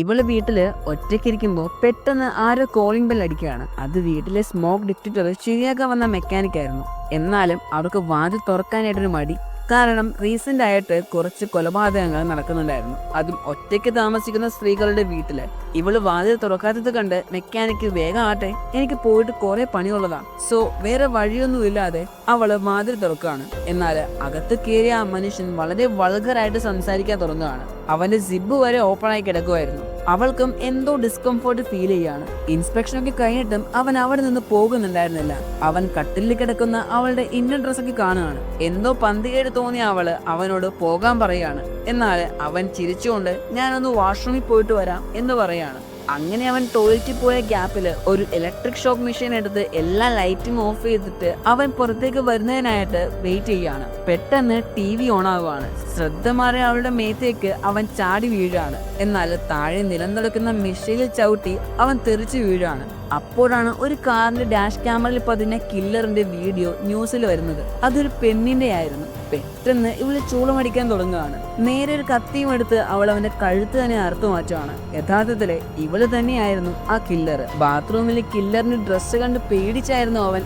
ഇവൾ വീട്ടിൽ ഒറ്റയ്ക്കിരിക്കുമ്പോൾ പെട്ടെന്ന് ആരോ കോളിംഗ് ബെൽ അടിക്കുകയാണ്. അത് വീട്ടിലെ സ്മോക്ക് ഡിറ്റക്ടർ ശരിയാക്കാൻ വന്ന മെക്കാനിക് ആയിരുന്നു. എന്നാലും അവർക്ക് വാതിൽ തുറക്കാനായിട്ടൊരു മടി. കാരണം റീസെന്റ് ആയിട്ട് കുറച്ച് കൊലപാതകങ്ങൾ നടക്കുന്നുണ്ടായിരുന്നു. അതും ഒറ്റയ്ക്ക് താമസിക്കുന്ന സ്ത്രീകളുടെ വീട്ടിൽ. ഇവൾ വാതിൽ തുറക്കാത്തത് കണ്ട് മെക്കാനിക്ക് വേഗം ആട്ടെ എനിക്ക് പോയിട്ട് കുറെ പണിയുള്ളതാണ് സോ വേറെ വഴിയൊന്നുമില്ലാതെ അവൾ വാതിൽ തുറക്കുകയാണ്. എന്നാൽ അകത്ത് കയറിയ ആ മനുഷ്യൻ വളരെ വൾഗറായിട്ട് സംസാരിക്കാൻ തുടങ്ങുകയാണ്. അവന്റെ സിബ് വരെ ഓപ്പൺ ആയി കിടക്കുമായിരുന്നു അവൾക്കും എന്തോ ഡിസ്കംഫോർട്ട് ഫീൽ ചെയ്യാണ്. ഇൻസ്പെക്ഷൻ ഒക്കെ കഴിഞ്ഞിട്ടും അവൻ അവിടെ നിന്ന് പോകുന്നുണ്ടായിരുന്നില്ല. അവൻ കട്ടിലിൽ കിടക്കുന്ന അവളുടെ ഇന്നർ ഡ്രസ്സൊക്കെ കാണുകയാണ്. എന്തോ പന്തികേട് തോന്നിയ അവൾ അവനോട് പോകാൻ പറയാണ് എന്നാൽ അവൻ ചിരിച്ചുകൊണ്ട് ഞാനൊന്ന് വാഷ്റൂമിൽ പോയിട്ട് വരാം എന്ന് പറയാണ്. അങ്ങനെ അവൻ ടോയ്ലറ്റിൽ പോയ ഗ്യാപ്പിൽ ഒരു ഇലക്ട്രിക് ഷോക്ക് മെഷീൻ എടുത്ത് എല്ലാ ലൈറ്റും ഓഫ് ചെയ്തിട്ട് അവൻ പുറത്തേക്ക് വരുന്നതിനായിട്ട് വെയിറ്റ് ചെയ്യാണ് പെട്ടെന്ന് ടി വി ഓൺ ആവുകയാണ്. ശ്രദ്ധ മാറിയ അവളുടെ മേത്തേക്ക് അവൻ ചാടി വീഴാണ് എന്നാൽ താഴെ നിലം നിലനിൽക്കുന്ന മെഷീനിൽ ചവിട്ടി അവൻ തെറിച്ചു വീഴാണ് അപ്പോഴാണ് ഒരു കാറിന്റെ ഡാഷ് ക്യാമറയിൽ പതിഞ്ഞ കില്ലറിന്റെ വീഡിയോ ന്യൂസിൽ വരുന്നത്. അതൊരു പെണ്ണിന്റെ ആയിരുന്നു. പെട്ടെന്ന് ഇവൾ ചൂളമടിക്കാൻ തുടങ്ങുകയാണ്. നേരെ ഒരു കത്തിയും എടുത്ത് അവൾ അവന്റെ കഴുത്ത് തന്നെ അറുത്തു യഥാർത്ഥത്തിൽ ഇവൾ തന്നെയായിരുന്നു ആ കില്ലർ ബാത്റൂമിൽ കില്ലറിന്റെ ഡ്രസ്സ് കണ്ട് പേടിച്ചായിരുന്നു അവൻ.